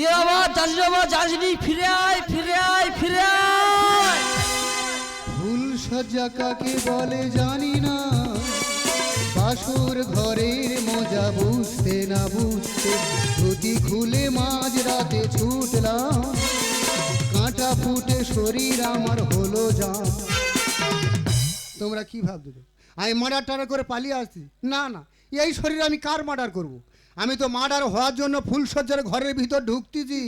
ইয়ে বাবা, জানি বাবা জানি ফিরে আয় কাকে বলে জানি না। বাসুর ঘরের মজা বুঝতে না বুঝতে ধুতি খুলে মাঝ রাতে ছুটলাম। কাঁটা ফুটে শরীর আমার হলো যা তোমরা কি ভাবছ? আমি মার্ডার টাডার করে পালিয়ে আসছি। না না, এই শরীর আমি কার মার্ডার করব। আমি তো মার্ডার হওয়ার জন্য ফুল সজ্জার ঘরের ভিতর ঢুকতেছি।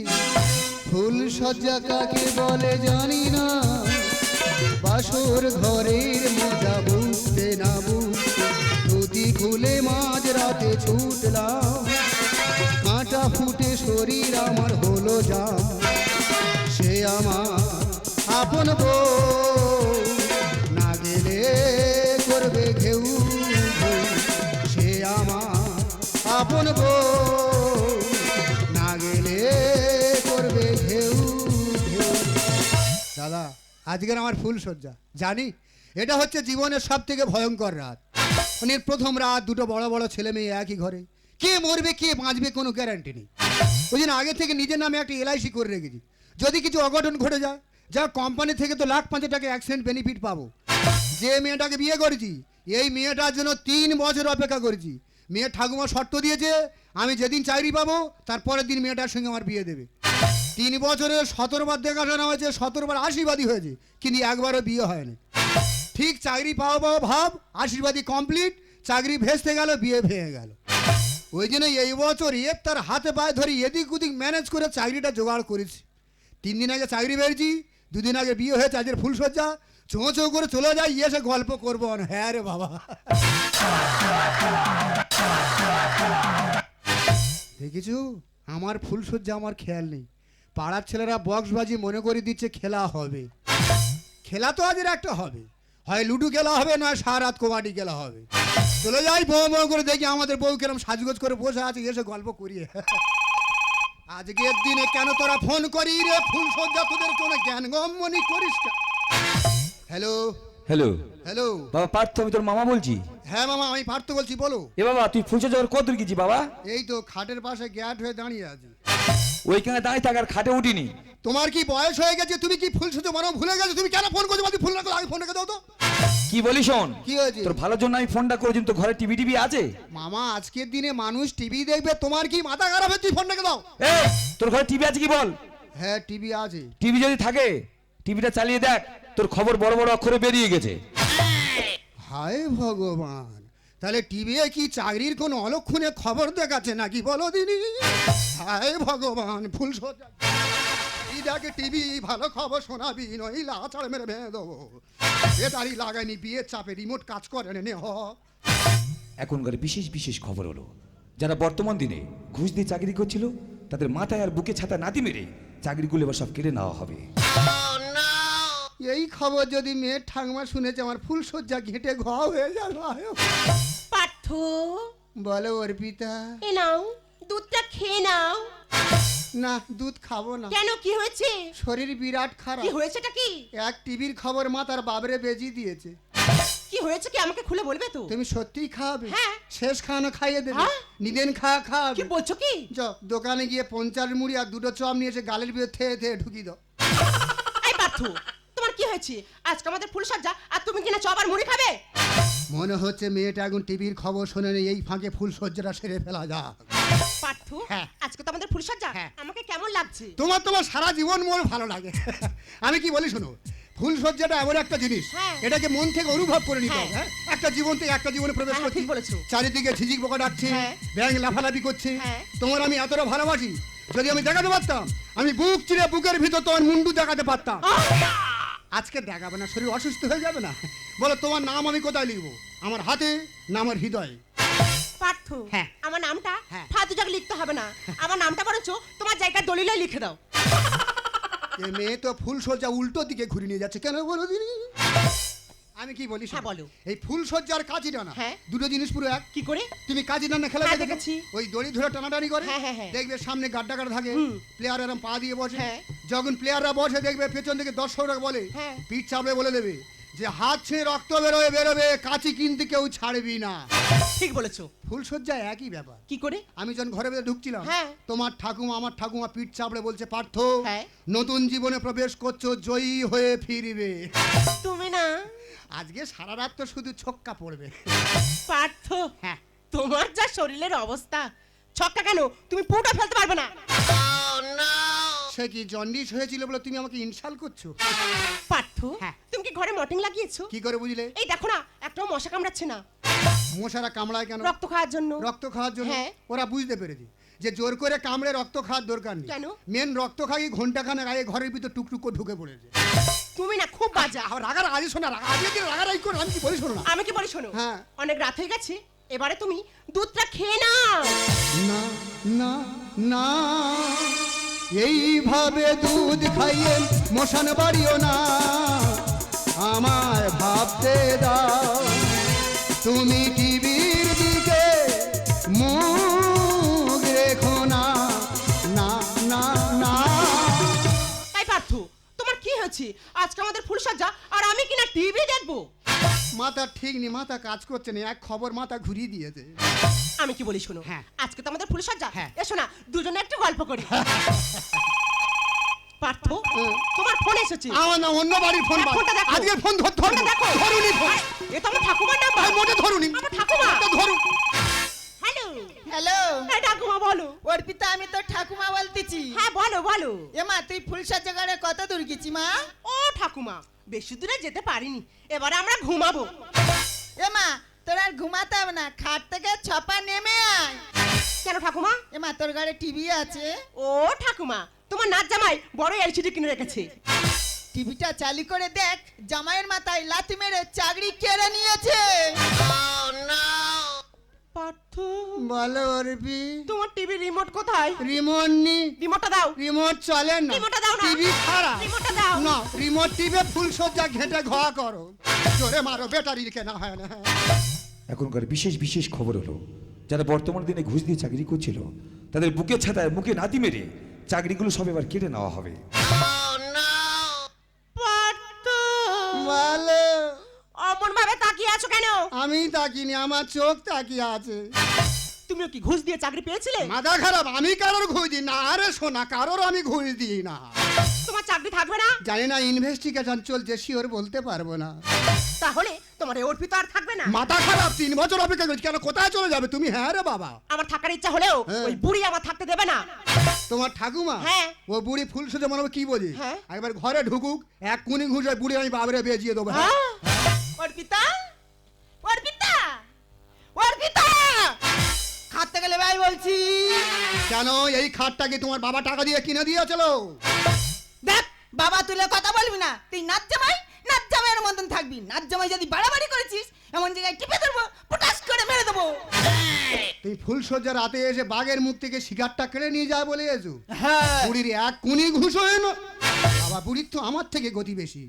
ফুল সজ্জা কাকে বলে জানি না। বাসর ঘরের মজা বুঝতে না বুঝতে খুলে মাঝ রাতে ছুটলাম। কাঁটা ফুটে শরীর আমার হলো যা সে আমার আপন বউ। দাদা, আজকের আমার ফুল সজ্জা জানি, এটা হচ্ছে জীবনের সব থেকে ভয়ঙ্কর রাত। মানে প্রথম রাত, দুটো বড় বড় ছেলে মেয়ে একই ঘরে। কে মরবে, কে বাঁচবে কোনো গ্যারান্টি নেই। ওই জন্য আগে থেকে নিজের নামে একটা এলআইসি করে রেখেছি। যদি কিছু অঘটন ঘটে যায়, যা কোম্পানি থেকে তো লাখ পাঁচেক টাকা অ্যাক্সিডেন্ট বেনিফিট পাবো। যে মেয়েটাকে বিয়ে করেছি, এই মেয়েটার জন্য তিন বছর অপেক্ষা করেছি। মেয়ে ঠাকুমা শর্ত দিয়েছে, আমি যেদিন চাকরি পাবো, তার পরের দিন মেয়েটার সঙ্গে আমার বিয়ে দেবে। তিন বছরে সতেরোবার দেখাশোনা হয়েছে সতেরোবার আশীর্বাদী হয়েছে, কিন্তু একবারও বিয়ে হয়নি। ঠিক চাকরি পাওয়া পাওয়া ভাব আশীর্বাদী কমপ্লিট চাকরি ভেস্তে গেল, বিয়ে ভেঙে গেল। ওই জন্য এই বছর এর তার হাতে পায়ে ধরে এদিক ওদিক ম্যানেজ করে চাকরিটা জোগাড় করেছি। তিন দিন আগে চাকরি পেয়েছি, দুদিন আগে বিয়ে হয়েছে, আজের ফুলসজ্জা চোঁ চোঁ করে চলে যাই, এসে গল্প করব। হ্যাঁ রে বাবা। দেখেছ? আমার ফুলসজ্জা আমার খেয়াল নেই। পাড়ার ছেলেরা বক্সবাজি মনে করে দিচ্ছে খেলা হবে। খেলা তো আজের একটা হবে। হয় লুডু খেলা হবে না সারাত রাত কবাডি খেলা হবে। চলে যাই বউ বউ করে দেখি আমাদের বউ কিরম সাজগোজ করে বসে আছে এসে গল্প করিয়ে। আজকের দিনে কেন তোরা ফোন করি রে? ফুল সজ্জা তোদের কোনো জ্ঞান গম্যনি করিস হ্যালো হ্যালো হ্যালো বাবা পার্থ আমি তোর মামা বলছি। হ্যাঁ মামা আমি পার্থ বলছি বলো। এ বাবা তুই ফুলছে যাওয়ার কত গেছি বাবা? এই তো খাটের পাশে গ্যাট হয়ে দাঁড়িয়ে আছি। ওইখানে দাঁড়িয়ে থাক আর খাটে উঠিনি। তোমার কি বয়স হয়ে গেছে? তুমি কি ফুল সুতো মানো ভুলে গেছো? তুমি কেন ফোন করছ? বলছি ফুল রাখো আগে ফোন রেখে দাও তো। কি বলি শোন? কি হয়েছে? তোর ভালোর জন্য আমি ফোনটা করেছি তো ঘরে টিভি টিভি আছে? মামা আজকের দিনে মানুষ টিভি দেখবে তোমার কি মাথা খারাপ হচ্ছে? ফোন রেখে দাও। এ তোর ঘরে টিভি আছে কি বল? হ্যাঁ টিভি আছে। টিভি যদি থাকে টিভিটা চালিয়ে দেখ তোর খবর বড় বড় অক্ষরে বেরিয়ে গেছে। হায় ভগবান। তাহলে টিভি কি চাকরির কোন অলক্ষণে খবর দেখাচ্ছে নাকি বলো দিনি হায় ভগবান ফুল সজ্জা দেখে, টিভি ভালো খবর শোনাবি, নইলা আছাড় মেরে ভেঙে দেবো। এ দাঁড়ি লাগাইনি বিয়ের চাপে রিমোট কাজ করে নে হ। এখনকার বিশেষ বিশেষ খবর হলো, যারা বর্তমান দিনে ঘুষ দিয়ে চাকরি করছিল, তাদের মাথায় আর বুকে ছাতা নাতি মেরে চাকরিগুলো এবার সব কেড়ে নেওয়া হবে। এই খবর যদি মেয়ের ঠাকমা শুনেছে আমার ফুল সজ্জা ঘেঁটে ঘ হয়ে যাবে পার্থ। বলো অর্পিতা। এ নাও দুধটা খেয়ে নাও। না দুধ খাব না। কেন কি হয়েছে? শরীর বিরাট খারাপ। কি হয়েছেটা কি? এক টিভির খবর মা তার বাবরে বেজি দিয়েছে। কি হয়েছে কি? আমাকে খুলে বলবে তো? তুমি সত্যি খাওয়াবে হ্যাঁ। শেষ খাওয়ানো খাইয়ে দেবে। হ্যাঁ। নিদেন খাওয়া কি বলছো কি? যাও দোকানে গিয়ে পঞ্চাশ মুড়ি আর দুটো চপ নিয়ে এসে গালের বিয়ে থেয়ে থেয়ে ঢুকি দাও। এই তোমার কি হয়েছে আজকে আমাদের ফুল সজ্জা আর তুমি কিনা চপ আর মুড়ি খাবে মনে হচ্ছে মেয়েটা এখন টিভির খবর শোনে নেই এই ফাঁকে ফুল সজ্জাটা সেরে ফেলা যাক হ্যাঁ। আজকে তো আমাদের ফুল সজ্জা হ্যাঁ। আমাকে কেমন লাগছে তোমার তোমার সারা জীবন মোর ভালো লাগে আমি কি বলি শোনো ফুল সজ্জাটা এমন একটা জিনিস হ্যাঁ। এটাকে মন থেকে অনুভব করে নিতে। হবে হ্যাঁ? একটা জীবন থেকে একটা জীবনে প্রবেশ হ্যাঁ, করছি ঠিক বলেছ। চারিদিকে ঝিঝিক পোকা ডাকছে হ্যাঁ। ব্যাং লাফালাফি করছে হ্যাঁ। তোমার আমি এতটা ভালোবাসি যদি আমি দেখাতে পারতাম আমি বুক চিরে বুকের ভিতর তোমার মুন্ডু দেখাতে পারতাম আজকে দেখাবে না শরীর অসুস্থ হয়ে যাবে না। বলো তোমার নাম আমি কোথায় লিখব? আমার হাতে না আমার হৃদয়ে? পার্থ হ্যাঁ। আমার নামটা হ্যাঁ। ফালতু জায়গায় লিখতে হবে না। আমার নামটা বরঞ্চ তোমার জায়গায় দলিলে লিখে দাও। এ মেয়ে তো ফুল সজ্জা উল্টো দিকে ঘুরে নিয়ে যাচ্ছে। কেন বলো দিনি? আমি কি বলি হ্যাঁ, বলো। এই ফুল সজ্জার কাজই না হ্যাঁ। দুটো জিনিস পুরো এক কি করে তুমি কাজী নামে খেলা দেখেছি। ওই দড়ি ধরে টানাটানি করে হ্যাঁ, হ্যাঁ, হ্যাঁ। দেখবে সামনে গাড্ডা গাড্ডা থাকে প্লেয়ার এরম পা দিয়ে বসে। যখন প্লেয়াররা বসে দেখবে পেছন থেকে দর্শকরা বলে। পিঠ চাপড়ে বলে দেবে যে হাত ছুঁয়ে রক্ত বেরোবে বেরোবে কাঁচি কিনতে কেউ ছাড়বি না ঠিক বলেছ ফুলসজ্জা একই ব্যাপার কি করে আমি যখন ঘরে ভেতরে ঢুকছিলাম। তোমার ঠাকুমা আমার ঠাকুমা পিঠ চাপড়ে বলছে পার্থ। নতুন জীবনে প্রবেশ করছ জয়ী হয়ে ফিরবে তুমি না আজকে সারা রাত তো শুধু ছক্কা পড়বে। পার্থ হ্যাঁ। তোমার যা শরীরের অবস্থা ছক্কা কেন? তুমি পুটা ফেলতে পারবে না। সে কি জন্ডিস হয়েছিল বলে তুমি আমাকে ইনসাল করছ? পার্থ হ্যাঁ। তুমি কি ঘরে মর্টিং লাগিয়েছো? কি করে বুঝলে? এই দেখো না একটাও মশা কামড়াচ্ছে না। মশারা কামড়ায় কেন? রক্ত খাওয়ার জন্য। রক্ত খাওয়ার জন্য? হ্যাঁ। ওরা বুঝতে পেরেছে। যে জোর করে কামড়ে রক্ত খাওয়ার দরকার নেই। কেন? মেন রক্ত খাই ঘণ্টা খানেক আগে ঘরের ভিতর টুকটুক করে ঢুকে পড়েছে। তুমি না খুব বাজা। আহ, রাগার আগে শোনা রাগা আজকে কি রাগারাগি করে আমি কি বলি শোনো না? আমি কি বলি শোনো? হ্যাঁ। অনেক রাত হয়ে গেছে এবারে তুমি দুধটা খেয়ে নাও। না না না। এইভাবে দুধ খাইয়ে মশান বাড়িও না। আমায় ভাবতে দাও তুমি টিভির দিকে মুখ আমাদের ফুলসজ্জা আর আমি কিনা টিভি দেখব। মাথা ঠিক নেই মাথা কাজ করছে না এক খবর মাথা ঘুরিয়ে দিয়েছে। আমি কি বলি শোনো হ্যাঁ। আজকে তো আমাদের ফুলসজ্জা হ্যাঁ। এসো না দুজনে একটু গল্প করি। পার্থ হুম। তোমার ফোন এসেছে। আমার না অন্য বাড়ির ফোন হ্যাঁ, ফোনটা দেখো। আজকে ফোন ধর ধর। ফোনটা দেখো। ধরুনি ফোন আরে, এ তো আমার ঠাকুমার নাম্বার আর মোটে ধরুনি। আমার ঠাকুমা। এটা ধরুন। হ্যালো। এই ঠাকুমা বলো। অর্পিতা আমি তো ঠাকুমা বলতেছি। হ্যাঁ বলো বলো। এমা তুই ফুলসজ্জা করে কত দূর গেছি মা? ও ঠাকুমা বেশি দূরে যেতে পারিনি। এবারে আমরা ঘুমাবো। এমা তোর আর ঘুমাতে হবে না খাট থেকে ছপা নেমে আয়। কেন ঠাকুমা? এমা তোর ঘরে টিভি আছে। ও ঠাকুমা তোমার নাচ জামাই বড় এলসিডি কিনে রেখেছে। টিভিটা চালু করে দেখ জামাইয়ের মাথায় লাথি মেরে চাকরি কেড়ে নিয়েছে। পার্থ। বলো অর্পি। তোমার টিভি রিমোট কোথায়? রিমোট নি। রিমোটটা দাও। রিমোট চলে না। রিমোটটা দাও না। টিভি খারাপ রিমোটটা দাও। না রিমোট টিভি ফুল সজ্জা ঘেটে ঘোয়া করো। জোরে মারো ব্যাটারি কেনা হয় না। এখনকার বিশেষ বিশেষ খবর হলো যারা বর্তমান দিনে ঘুষ দিয়ে চাকরি করছিল তাদের বুকে ছাতায় মুখে নাতি মেরে চাকরিগুলো সব এবার কেটে নেওয়া হবে। পার্থ! বলো অমন ভাবে তাকিয়ে আছো কেন? আমি তাকিনি আমার চোখ তাকিয়ে আছে। তুমিও কি ঘুষ দিয়ে চাকরি পেয়েছিলে? মাথা খারাপ আমি কারোর ঘুষ দিই না। আরে শোনা কারোর আমি ঘুষ দিই না। তোমার চাকরি থাকবে না? জানি না ইনভেস্টিগেশন চলছে শিওর বলতে পারব না। তাহলে তোমার এই অর্পিত আর থাকবে না? মাথা খারাপ তিন বছর অপেক্ষা করছি। কেন কোথায় চলে যাবে তুমি? হ্যাঁ রে বাবা। আমার থাকার ইচ্ছা হলেও হ্যাঁ। ওই বুড়ি আমার থাকতে দেবে না। তোমার ঠাকুমা হ্যাঁ। ও বুড়ি ফুল সুজে মনে হবে কি বোঝে হ্যাঁ। একবার ঘরে ঢুকুক এক কুনি ঘুষ বুড়ি আমি বাবরে বেজিয়ে দেবো। হ্যাঁ। হ্যাঁ? অর্পিতা? অর্পিতা? অর্পিতা! খাটতে গেলে ভাই বলছি। কেন এই খাটটা কি তোমার বাবা টাকা দিয়ে কিনে দিয়েছিল? দেখ বাবা তুলে কথা বলবি না। তুই নাচ জামাই নাচ জামাইয়ের মতন থাকবি। নাচ জামাই যদি বাড়াবাড়ি করেছিস এমন জায়গায় টিপে ধরবো পটাশ করে মেরে দেবো। তুই ফুল সজ্জা রাতে এসে বাঘের মুখ থেকে শিকারটা কেড়ে নিয়ে যায় বলে এসো। হ্যাঁ। বুড়ির এক কুনি ঘুষ হয়ে বাবা বুড়ির তো আমার থেকে গতি বেশি।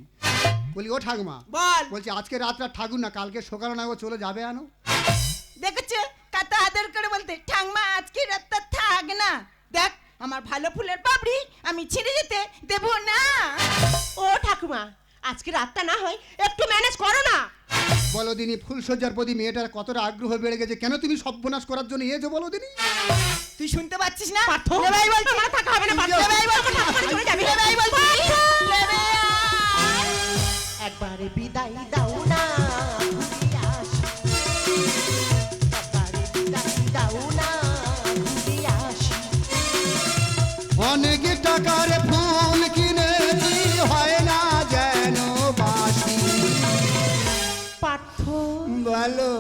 বলি ও ঠাকুমা বল। বলছি আজকে রাতটা ঠাকুর না কালকে সকালে না ও চলে যাবে আনো? দেখেছ? কত আদর করে বলতে ঠাংমা আজকে রাতটা থাক না। দেখ আমার ভালো ফুলের পাপড়ি আমি ছিঁড়ে যেতে দেব না। ও ঠাকুমা আজকে রাতটা না হয় একটু ম্যানেজ করো না। বলো দিনি ফুলসজ্জার প্রতি মেয়েটার কতটা আগ্রহ বেড়ে গেছে কেন তুমি সর্বনাশ করার জন্য এসো বলো দিনি? তুই শুনতে পাচ্ছিস না? পার্থ ভাই বলছি। আমার থাকা হবে না পার্থ। ভাই বলছি। আমার ঠাকুমা চলে যাবে। ভাই বলছি। একবারে বিদায় দাও না। অনেক টাকার ফুল কিনেছি হয় না যেন বাসি পার্থ বলো।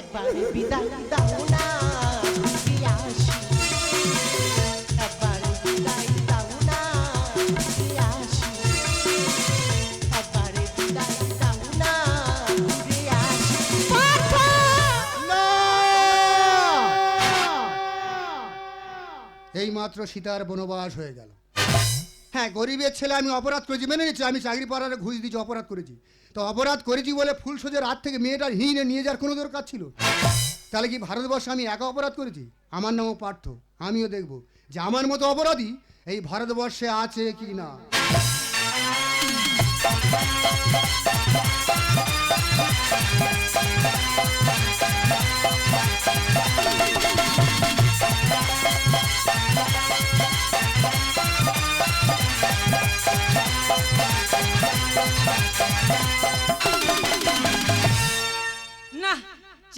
একবারে বিদায় দাও এই মাত্র সীতার বনবাস হয়ে গেল। হ্যাঁ গরিবের ছেলে আমি অপরাধ করেছি, মেনে নিচ্ছি আমি চাকরি পাড়ারে ঘুষ দিয়েছি, অপরাধ করেছি। তো অপরাধ করেছি বলে ফুল সোজের হাত থেকে মেয়েটার হিনে নিয়ে যাওয়ার কোনো দরকার ছিল? তাহলে কি ভারতবর্ষে আমি একা অপরাধ করেছি? আমার নামও পার্থ, আমিও দেখব যে আমার মতো অপরাধী এই ভারতবর্ষে আছে কি না।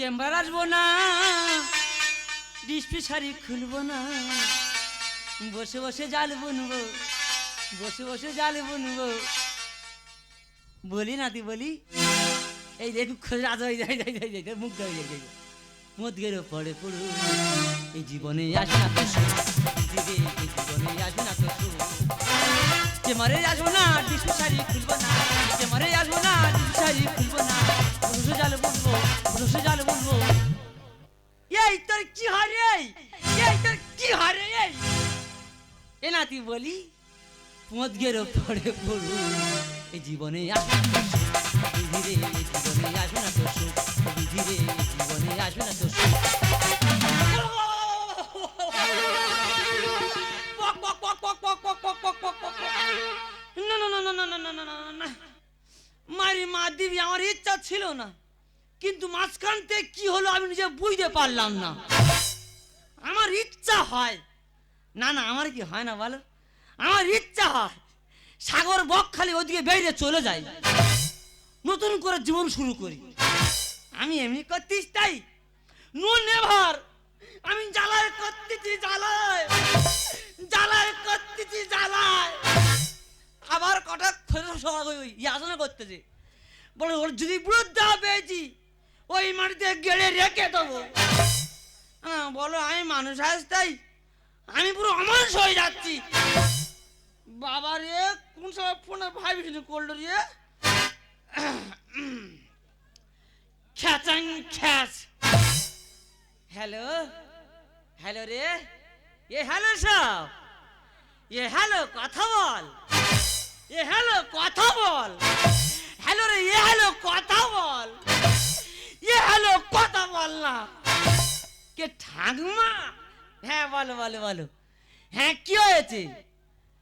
চেম্বার আসব না, ডিসপি শাড়ি খুলবো না। বসে বসে জাল বুনবো, বসে বসে জাল বুনবো। বলি নাতি, বলি। এই দেখু রাজ হয়ে যায় মুখ যায় যায় মদগেরও পড়ে পড়ু। এই জীবনে আসবে না এই জীবনে আসবে না তো যে মারে আসব না ডিসু শাড়ি খুলবো না যে মারে আসব না ডিসু শাড়ি খুলবো না। পুরুষ জাল বুনবো পুরুষ জাল বুনবো এই তোর কি হারে এই তোর কি হারে এই এ নাতি বলি মদগেরও পড়ে পড়ু এই জীবনে আসবে না ধীরে জীবনে আসবে না তো সুখ ধীরে জীবনে আসবে না তো সুখ পক পক পক পক পক পক পক পক পক না না না না না না না না মারি মা দিবি, আমার ইচ্ছা ছিল না। কিন্তু মাঝখান থেকে কি হলো আমি নিজে বুঝতে পারলাম না। আমার ইচ্ছা হয়। না না, আমার কি হয় না বলো? আমার ইচ্ছা হয় সাগর বক খালি ওদিকে বেরিয়ে চলে যাই। নতুন করে জীবন শুরু করি। আমি এমনি করতিস তাই। নুন নেভার আমি জ্বালায় করতেছি, জ্বালায়। জ্বালায় করতেছি, জ্বালায়। আবার কটা ইয়াসনা করতেছে। বলে, ওর যদি বৃদ্ধা পেয়েছি, ওই মাটিতে গেড়ে রেখে দেবো। হ্যাঁ বলো, আমি মানুষ আস তাই আমি পুরো অমানুষ হয়ে যাচ্ছি। বাবা রে, কোন সময় ফোনে ভাইব্রেশন করল রে? খ্যাচাং খ্যাচ। হ্যালো? হ্যালো রে? এ হ্যালো সব? এ হ্যালো কথা বল। এ হ্যালো, কথা বল। হ্যালো রে, এ হ্যালো, কথা বল। এ হ্যালো, কথা বল না। কে ঠাকমা? হ্যাঁ বলো বলো বলো। হ্যাঁ কি হয়েছে?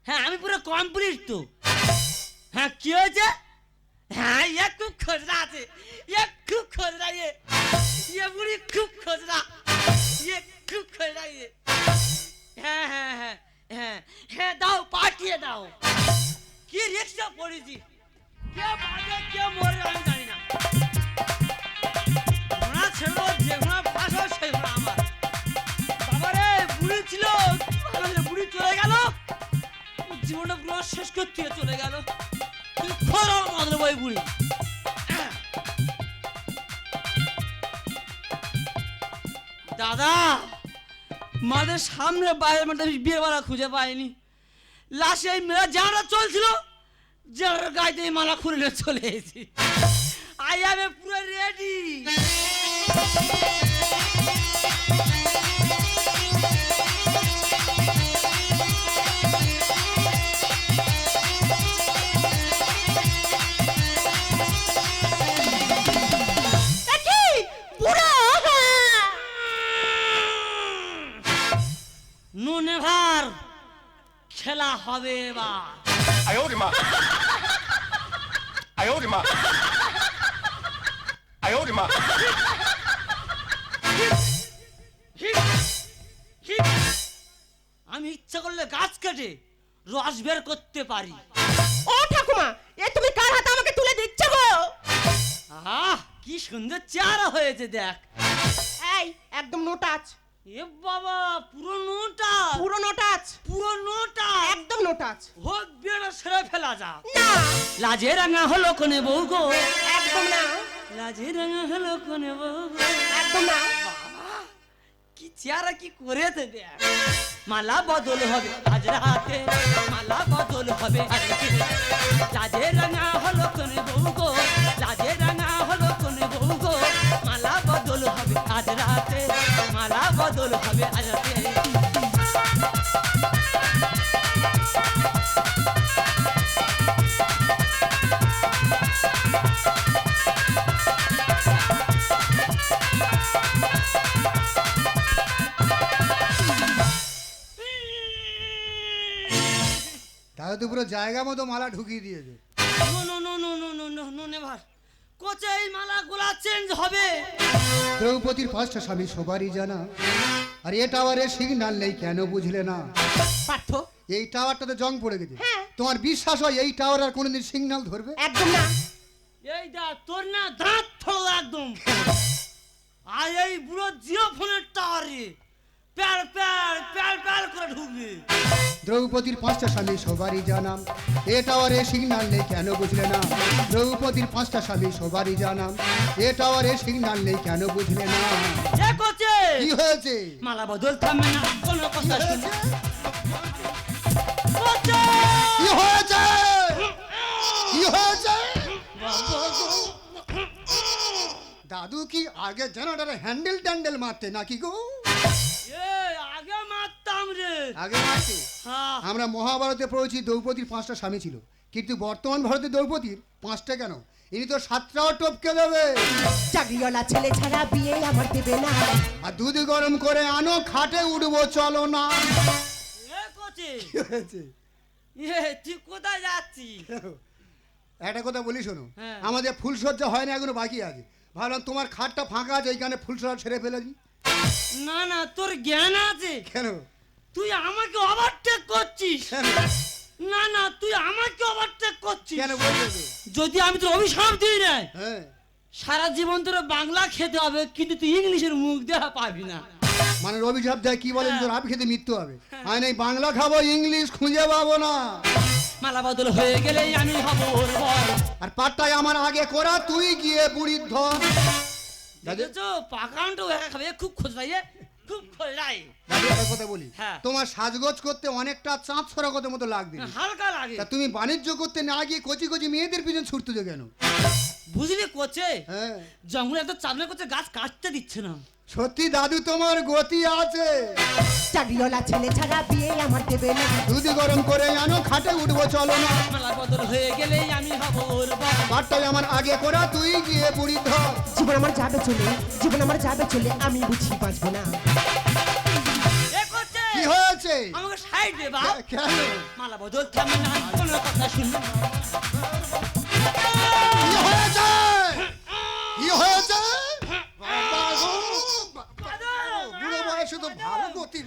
হ্যাঁ আমি পুরো কমপ্লিট তো। হ্যাঁ কি হয়েছে? হ্যাঁ ইয়ে খুব খোঁজরা আছে। ইয়ে খুব খোঁজরা ইয়ে। ইয়ে বুড়ি খুব খোঁজরা। ইয়ে খুব খোঁজরা ইয়ে। হ্যাঁ হ্যাঁ হ্যাঁ হ্যাঁ হ্যাঁ দাও, পাঠিয়ে দাও। কি রিক্সা পড়েছি কে বাজে, কে মরে, আমি জানি না। ঘোড়া ছিল যে ঘোড়া পাশ হয় সেই ঘোড়া আমার। বাবারে, বুড়ি ছিল বুড়ি চলে গেল। জীবনটা পুরো শেষ করতে চলে গেল। তুই খোরা মাদলে বই বুড়ি। দাদা, মাদের সামনে বাইরে মানে বিয়ে মালা খুঁজে পাইনি। লাশে এই মেয়েরা যারা চলছিল যার গাইতে দিয়ে মালা খুলে চলে এসেছি। আই আমি পুরো রেডি হবে আমি ইচ্ছা করলে গাছ কেটে রস বের করতে পারি। ও ঠাকুমা এ তুমি কার হাতে আমাকে তুলে দিচ্ছ গো? আহ কি সুন্দর চেহারা হয়েছে দেখ। এই একদম নোটাচ। আছে এ বাবা পুরো নোটা পুরো নো টাচ পুরো নোটা একদম নো টাচ হোক বেড়া সেরে ফেলা যা না। লাজে রাঙা হলো কোনে বউ গো? একদম না। লাজে রাঙা হলো কোনে বউ গো? একদম না। কি চেহারা কি করেছে দেখ। মালা বদল হবে আজ রাতে। মালা বদল হবে আজ রাতে। লাজে রাঙা হলো কোনে বউ গো? লাজে রাঙা হলো কোনে বউ গো? মালা বদল হবে আজ রাতে। মারা তো পুরো জায়গা মতো মালা ঢুকিয়ে দিয়েছে। No no no no no no no never. কোচে এই মালাগুলা চেঞ্জ হবে। দ্রৌপদীর পাঁচটা স্বামী সবারই জানা। আর এ টাওয়ারে সিগন্যাল নেই কেন বুঝলে না? পার্থ। এই টাওয়ারটাতে জং পড়ে গেছে। হ্যাঁ। তোমার বিশ্বাস হয় এই টাওয়ার আর কোনোদিন সিগন্যাল ধরবে? একদম না। এই দা তোর না দাঁত ফলো একদম। আর এই বুড়ো জিও ফোনের টাওয়ারে করে ঢুকবে। দ্রৌপদীর পাঁচটা স্বামী সবারই জানাম। এ টাওয়ারে সিগনাল নেই কেন বুঝলে না? দ্রৌপদীর পাঁচটা স্বামী সবারই জানাম। এ টাওয়ারে সিগনাল নেই কেন বুঝলে না? এ কি হয়েছে? মালা বদল থামে না কোনো কথা শুনে। কোচে কি হয়েছে? কি হয়েছে? দাদু কি আগে জেনারেটারে হ্যান্ডেল ট্যান্ডেল মারতে নাকি গো? আগে মারতাম রে। আগে মারতে হ্যাঁ। আমরা মহাভারতে পড়েছি দ্রৌপদীর পাঁচটা স্বামী ছিল। কিন্তু বর্তমান ভারতে দ্রৌপদীর পাঁচটা কেন? ইনি তো সাতটাও টপকে দেবে। চাকরিওয়ালা ছেলে ছাড়া বিয়ে আমার দেবে না। আর দুধ গরম করে আনো খাটে উঠবো চলো না। তুই কোথায় একটা কথা বলি শোনো। হ্যাঁ। আমাদের ফুলসজ্জা হয় না এখনও বাকি আছে। ভাবলাম তোমার খাটটা ফাঁকা আছে এইখানে ফুলসজ্জা ছেড়ে ফেলেছি না না তোর জ্ঞান আছে। কেন? তুই আমাকে ওভারটেক করছিস। না না তুই আমাকে ওভারটেক করছিস। কেন যদি আমি তোর অভিশাপ দিই না হ্যাঁ। সারা জীবন তোর বাংলা খেতে হবে কিন্তু তুই ইংলিশের মুখ দেওয়া পাবি না। মানে অভিশাপ দেয় কি বলে তোর আপ খেতে মৃত্যু হবে। আমি এই বাংলা খাব ইংলিশ খুঁজে পাবো না। মালা বদল হয়ে গেলেই আমি হব আর পাটটাই আমার আগে করা তুই গিয়ে বুড়ির ধর দেখেছ? পাকানটা খাবে খুব খোঁজ খুব খোঁজ লাগে দাদু একটা কথা বলি। হ্যাঁ। তোমার সাজগোজ করতে অনেকটা চাঁদ মতো লাগবে। হালকা লাগে। তা তুমি বাণিজ্য করতে না গিয়ে কচি কচি মেয়েদের পিছনে ছুটতেছো কেন? বুঝলি কচে? হ্যাঁ। জঙ্গলে এত চাপলে করছে গাছ কাটতে দিচ্ছে না। সত্যি দাদু তোমার গতি আছে। চাকরিওয়ালা ছেলে ছাড়া বিয়ে আমার দেবে না। দুধ গরম করে আনো খাটে উঠবো চলো না। মালা বদল হয়ে গেলেই আমি হব ওর বর। আমার আগে করা তুই গিয়ে ধর। জীবন আমার যাবে চলে জীবন আমার যাবে চলে আমি বুঝি বাঁচবো না। কি হয়েছে? আমাকে সাইড দে বাপ। কেন? মালা বদল থামে না কোনো কথা শুনবে কি হয়েছে? কি হয়েছে বাবা গো, দাদা, বুড়ো বয়সে তো ভালো গতি।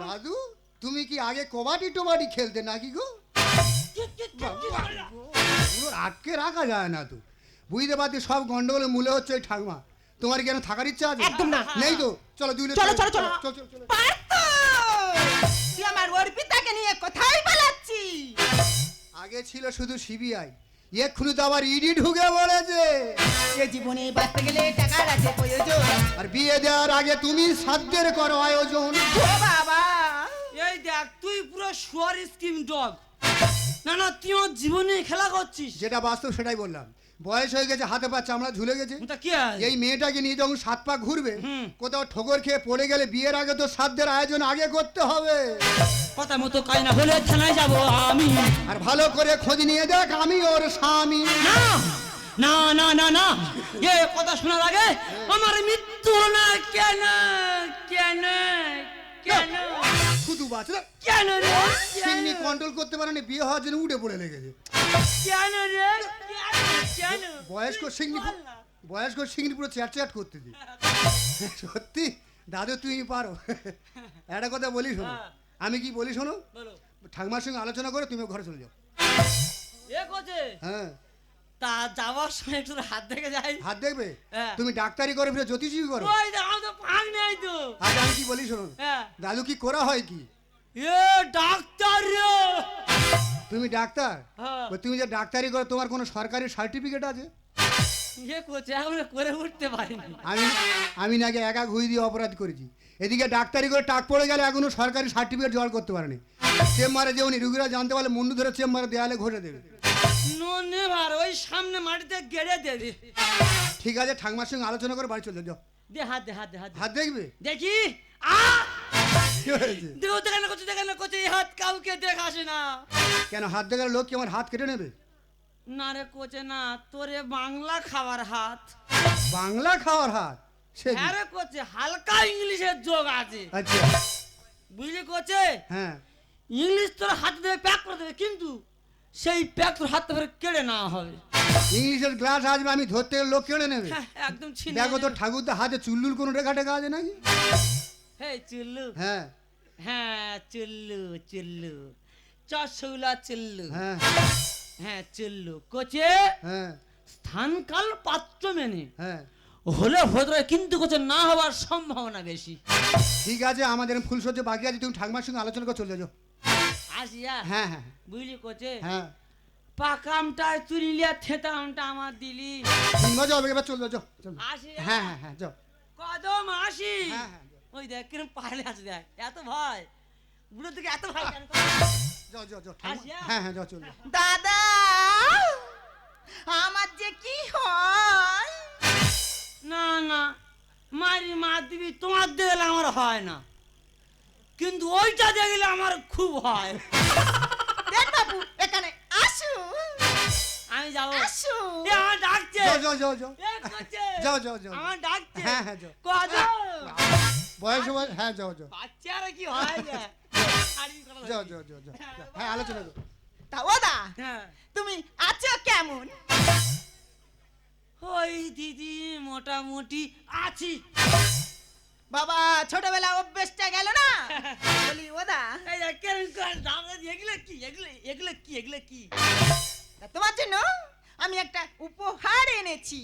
দাদু তুমি কি আগে কবাডি টোবাডি খেলতে নাকি গো? আটকে রাখা যায় না তো। বুঝতে পারছি সব গন্ডগোলের মূলে হচ্ছে ওই ঠাকুমা। তোমার কেন থাকার ইচ্ছা আছে? একদম না। নেই তো। চলো দুই চলো, চলো, চলো। চলো। চলো তুই আমার অর্পিতাকে নিয়ে কোথায় পালাচ্ছিস? আগে ছিল শুধু সিবিআই এক্ষুনি তো আবার ইডি ঢুকে পড়েছে। এ জীবনে বাঁচতে গেলে টাকার আছে প্রয়োজন। আর বিয়ে দেওয়ার আগে তুমি সাধ্যের করো আয়োজন। ও বাবা! এই দেখ তুই পুরো শুয়ার স্কিম ডগ। না না তুই আমার জীবনে খেলা করছিস। যেটা বাস্তব সেটাই বললাম। বয়স হয়ে গেছে হাতে পা চামড়া ঝুলে গেছে। তা কি আছে? এই মেয়েটাকে নিয়ে যখন সাত পা ঘুরবে হুম। কোথাও ঠোকর খেয়ে পড়ে গেলে বিয়ের আগে তো সাধ্যের আয়োজন আগে করতে হবে। কথা মতো কাজ না হলে থানায় যাব আমি। আর ভালো করে খোঁজ নিয়ে দেখ আমি ওর স্বামী। না না না না না। এ কথা শোনার আগে আমার মৃত্যু না কেন কেন কেন? শুধু বাচ্চা। কেন রে কন্ট্রোল করতে পারেনি বিয়ে হওয়ার জন্য উঠে পড়ে লেগেছে। কেন রে কেন বয়স্ক সিগনি বয়স্ক সিগনি পুরো চ্যাট চ্যাট করতে দি সত্যি? দাদু তুমি পারো। একটা কথা বলি শোনো। হ্যাঁ। আমি কি বলি শোনো? ঠাকুমার সঙ্গে আলোচনা করে তুমি ঘরে চলে যাও। হ্যাঁ। তা যাওয়ার সময় একটু হাত দেখে যাই। হাত দেখবে? হ্যাঁ। তুমি ডাক্তারি করো ফিরে জ্যোতিষী করো? ওই দেখ তো পাক নেই তো। আজ আমি কি বলি শোনো? হ্যাঁ। দাদু কি করা হয় কি? এ ডাক্তার তুমি ডাক্তার? হ্যাঁ। তুমি যে ডাক্তারি করো তোমার কোনো সরকারি সার্টিফিকেট আছে? এ কোচে এখন করে উঠতে পারিনি। আমি আমি নাকি একা ঘুরি দিয়ে অপরাধ করেছি। এদিকে ডাক্তারি করে টাক পড়ে গেলে এখনও সরকারি সার্টিফিকেট জোগাড় করতে পারেনি। চেম্বারে যেমনি রুগীরা জানতে পারলে মুন্ডু ধরে চেম্বারে দেয়ালে ঘষে দেবে। ননে ভার ওই সামনে মাটিতে গেড়ে দেবে ঠিক আছে ঠাকমার সঙ্গে আলোচনা করে বাড়ি চলে যাও দে হাত দে হাত দে হাত হাত দেখবে? দেখি? আ! দেখো দেখে না করছে দেখে না করছে এই হাত কাউকে দেখাসে না। কেন হাত দেখার লোক কি আমার হাত কেটে নেবে? না রে কোচে না তোরে বাংলা খাবার হাত। বাংলা খাওয়ার হাত? সে কি? হ্যাঁ কোচে হালকা ইংলিশের যোগ আছে। আচ্ছা। বুঝলি কোচে হ্যাঁ। ইংলিশ তোর হাতে দেবে প্যাক করে দেবে কিন্তু সেই প্যাক তোর হাত ধরে কেড়ে নেওয়া হবে। ইংলিশের গ্লাস আসবে আমি ধরতে গেলে লোক কেড়ে নেবে। হ্যাঁ, একদম ছিনে দেখো তো। ঠাকুরদা হাতে চুল্লুর কোনো রেখা টেখা আছে নাকি? হে চুল্লু। হ্যাঁ। হ্যাঁ চুল্লু চুল্লু। চশৌলা চুল্লু। হ্যাঁ। হ্যাঁ চলল। কোচে হ্যাঁ। স্থানকাল পাত্র মেনে। হ্যাঁ। হলে হতে পারে, কিন্তু কোচে না হওয়ার সম্ভাবনা বেশি। ঠিক আছে আমাদের ফুলসজ্জা বাকি আছে তুমি ঠাকমার সঙ্গে আলোচনা করে চলে যাও। আসিয়া হ্যাঁ হ্যাঁ। বুঝলি কোচে? হ্যাঁ। পাকামটা তুলিলিয়া থেতামটা আমার দিলি। ঠিক আছে এবার চলে যাও চলো। আসি হ্যাঁ হ্যাঁ হ্যাঁ যাও। কদম আসি। হ্যাঁ, হ্যাঁ, ওই দেখ কিরম পারলে আছে দেখ এত ভয়। বুড়ো থেকে এত ভয় কেন যাও যাও যাও আসিয়া? হ্যাঁ হ্যাঁ যাও চলে দাদা আমার যে কি হয়? না না মারি মা দিবি তোমার দেখলে আমার হয় না। কিন্তু ওইটা দেখলে আমার খুব হয়। দেখ বাবু এখানে আসুন আমি যাব। আসুন এ আমার ডাকছে। যাও যাও যাও যাও। এ করছে। যাও যাও যাও। আমার ডাকছে। হ্যাঁ, হ্যাঁ, যাও। বয়স বয়স হ্যাঁ যাও যাও। বাচ্চারা কি হয় না শাড়ি করা যাও যাও যাও যাও যাও। হ্যাঁ আলোচনা করো। তা ওদা হ্যাঁ। তুমি আছো কেমন? ওই দিদি মোটামুটি আছি। বাবা ছোটবেলা অভ্যেসটা গেল না? বলি ওদা এই কেরম করে এগুলো কি? এগুলো এগুলো কি? এগুলো কি? তোমার জন্য আমি একটা উপহার এনেছি।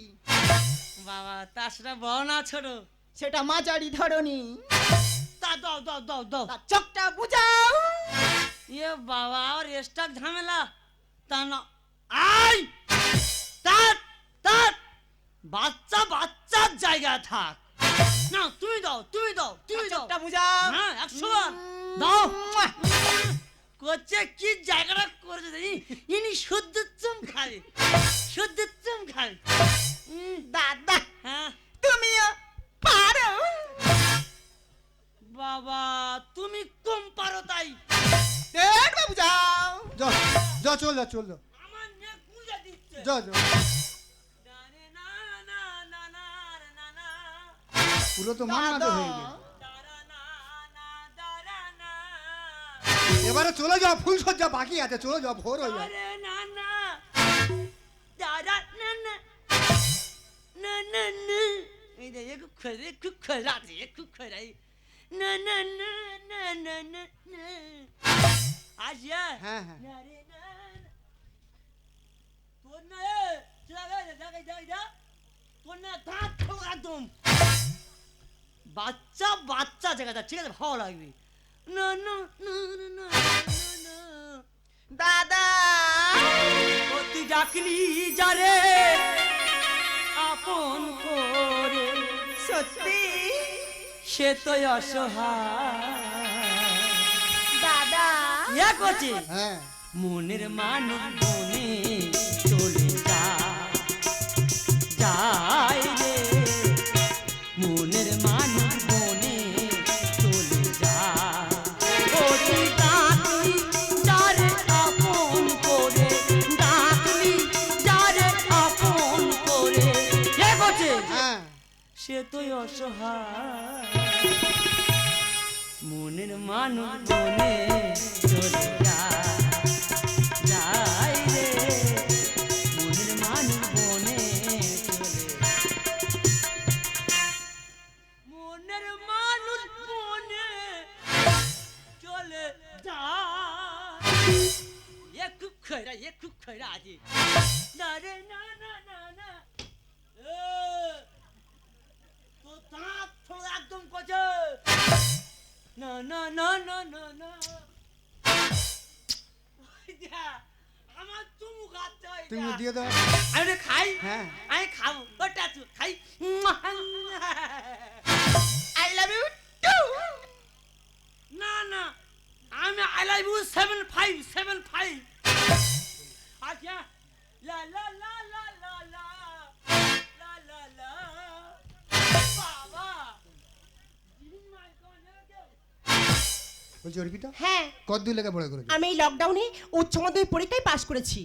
বাবা তা সেটা বড় না ছোট। সেটা মাঝারি ধরনি তা দাও দাও দাও দাও। চোখটা বুঝাও। এ বাবা আর স্টাক ঝামেলা। তা না তাত বাচ্চা বাচ্চার জায়গা থাক। না তুমি দাও তুমি দাও তুমি দাও। চোখটা বুঝাও। হ্যাঁ একশো বার। দাও। করছে কি জায়গাটা করেছে ইনি শুদ্ধ চুম খাবে। শুদ্ধ চুম খাবে। উম, দাদা হ্যাঁ। তুমিও পারো। বাবা তুমি কম পারো তাই। দেখবে বুঝাও। যাও যাও চল যাও চল যাও। আমার নেক বুঝে দিচ্ছে। যাও যাও। পুরো তো মান্নাতে হয়ে গেল। এবারে চলে যাও, ফুল সজ্জা বাকি আছে, চলে যাও, ভোর হয়ে যাও হ্যাঁ, হ্যাঁ। তোর না তোর না দাঁত একদম। বাচ্চা বাচ্চা জায়গাটা ঠিক আছে? ভালো লাগবে। না না না না না দাদা তুই ডাকলি যারে আপন করে। সত্যি সে তো অসহায়। দাদা। ইয়া করছে হ্যাঁ। মনের মানুষ মনে চলে যা যায়। সে তো অসহায়। মনের মানুষ মনে চলে যায় মনে মনে একটু খৈরা আছে না রে, না ওই যা, আমার চুমু খাচ্ছে তুমি দিয়ে দাও। আমি খাই হ্যাঁ। আমি খাব ওটা তুই খাই। আই লাভ ইউ টু না না আমি I love you seven five seven five আচ্ছা লা লা লা। বলছি অর্পিতা হ্যাঁ। কত দূর লেখা পড়া করেছ? আমি এই লকডাউনে উচ্চ মাধ্যমিক পরীক্ষায় পাশ করেছি।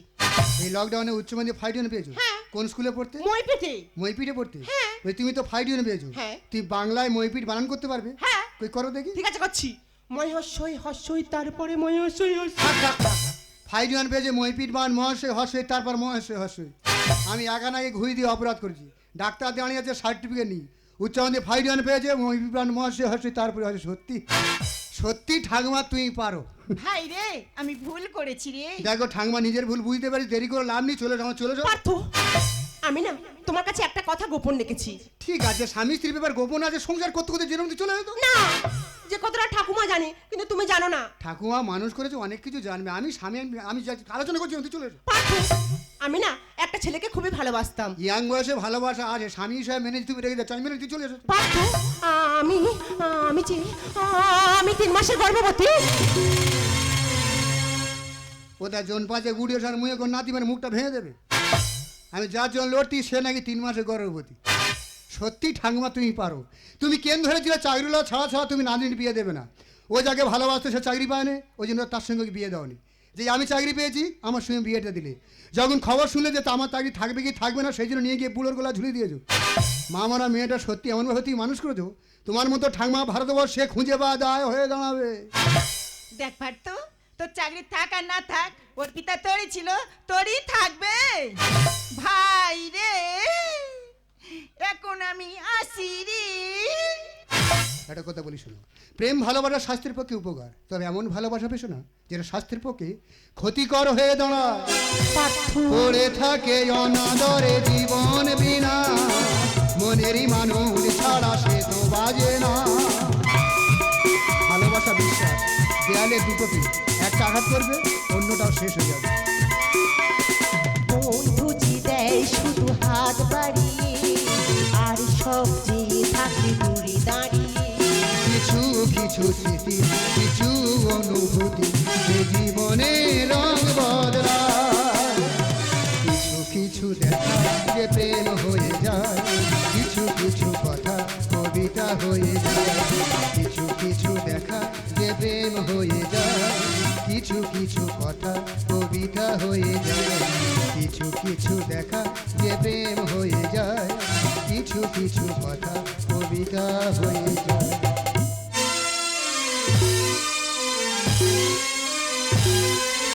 এই লকডাউনে উচ্চ মাধ্যমিক ফাইভ ডিভিশন পেয়েছ? হ্যাঁ। কোন স্কুলে পড়তে? মইপেটে। মইপিটে পড়তে? হ্যাঁ। তুমি তো ফাইভ ডিভিশন পেয়েছ। হ্যাঁ। তুই বাংলায় মইপিট বানান করতে পারবে? হ্যাঁ। কই করো দেখি। ঠিক আছে করছি। ময় হস্যই হস্যই তারপরে ময় হস্যই হস্যই। ফাইভ ডিভিশন পেয়েছে মইপিট বান মহাশয় হর্ষই তারপর মহাশয় হর্ষই আমি একা নাকি ঘুরি দিয়ে অপরাধ করেছি। ডাক্তার দাঁড়িয়ে আছে সার্টিফিকেট নিই উচ্চারণে ফাইডিয়ান পেয়েছে মহিপ্রাণ মহাশয় হাসি তারপরে হয়েছে সত্যি। সত্যি ঠাকমা তুই পারো। ভাই রে আমি ভুল করেছি রে। দেখো ঠাকমা নিজের ভুল বুঝতে পারি দেরি করে লাভ নেই চলে যাও চলে যাও। আমি না তোমার কাছে একটা কথা গোপন রেখেছি। ঠিক আছে স্বামী স্ত্রীর ব্যাপার গোপন আছে সংসার করতে করতে যেরকম চলে যেত না! যে কতটা ঠাকুমা জানে কিন্তু তুমি জানো না। ঠাকুমা মানুষ করেছে অনেক কিছু জানবে। আমি স্বামী আমি- যা- আলোচনা করছি তুই চলে আমি না একটা ছেলেকে খুবই ভালোবাসতাম। ইয়াং বয়সে ভালোবাসা আছে স্বামী হিসাবে মেনে তুমি রেখে যাচ্ছ আমি মেনে তুই চলে এসো। আমি আমি চিনি আমি তিন মাসের গর্ভবতী? ওটা জন পাঁচে গুড়িয়ে সার মুয়ে নাতি মানে মুখটা ভেঙে দেবে। আমি যার জন্য লড়তি, সে নাকি তিন মাসে গর্ভবতী। সত্যি ঠাকুমা, তুমি পারো। তুমি কেন ধরেছিলে চাকরিগুলো ছাড়া ছাড়া তুমি নানির বিয়ে দেবে না? ও যাকে ভালোবাসতে, সে চাকরি পায় না ওই জন্য তার সঙ্গে বিয়ে দাওনি। যে আমি চাকরি পেয়েছি, আমার সঙ্গে বিয়েটা দিলে। যখন খবর শুনলে যে আমার চাকরি থাকবে কি থাকবে না, সেই জন্য নিয়ে গিয়ে বুলোর গোলা ঝুলিয়ে দিয়েছ। মা মারা মেয়েটা সত্যি এমনভাবে তুমি মানুষ করেছ, তোমার মতো ঠাকুমা ভারতবর্ষে খুঁজে পাওয়া দায় হয়ে দাঁড়াবে। দেখ পার্থ তোর চাকরি থাক আর না থাক, ওর পিতা তোরই ছিল, তোরই থাকবে। ভাই রে, এখন আমি আসি রে। একটা কথা বলি শোনো, প্রেম ভালোবাসা স্বাস্থ্যের পক্ষে উপকার, তবে এমন ভালোবাসা পেশো না, যেটা স্বাস্থ্যের পক্ষে ক্ষতিকর হয়ে দাঁড়ায়। পড়ে থাকে অনাদরে জীবন বিনা মনেরই মানুষ ছাড়া সে তো বাজে না। ভালোবাসা বিশ্বাস, দেয়ালে দুটো পিঠ। একটা আঘাত করবে অন্যটাও শেষ হয়ে যাবে। বন্ধুজি দেয় শুধু হাত বাড়িয়ে আর সব চেয়ে থাকে দূরে দাঁড়িয়ে। কিছু কিছু স্মৃতি কিছু অনুভূতি যে জীবনে রং বদলায়। কিছু কিছু দেখা যে প্রেম হয়ে যায় কিছু কিছু কথা কবিতা হয়ে যায়। কিছু কিছু দেখা যে প্রেম হয়ে হয়ে যায়। কিছু কিছু দেখা যে প্রেম হয়ে যায়। কিছু কিছু কথা কবিতা হয়ে যায়।